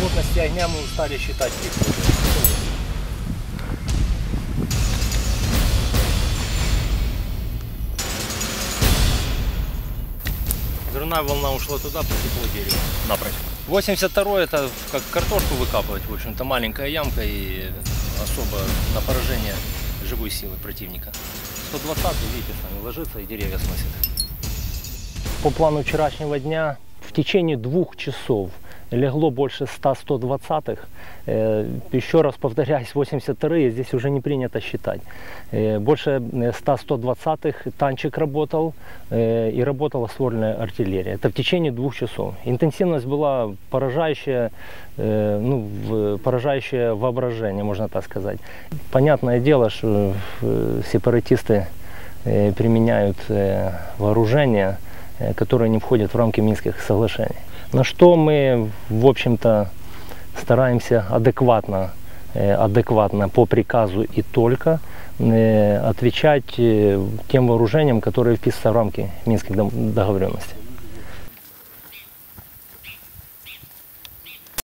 Плотности огня мы устали считать. Взрывная волна ушла туда, посекло дерево напрочь. 82 это как картошку выкапывать, в общем-то, маленькая ямка и особо на поражение живой силы противника. 120 видите, сами ложится и деревья сносит. По плану вчерашнего дня в течение двух часов легло больше 100-120-х. Э, Еще раз повторяюсь, 82-е здесь уже не принято считать. Э, Больше 100-120-х танчик работал э, и работала ствольная артиллерия. Это в течение двух часов. Интенсивность была поражающая, э, ну, поражающее воображение, можно так сказать. Понятное дело, что э, сепаратисты э, применяют э, вооружение, э, которое не входит в рамки Минских соглашений. На что мы, в общем-то, стараемся адекватно, э, адекватно по приказу и только э, отвечать тем вооружением, которое вписывается в рамки Минских договоренностей.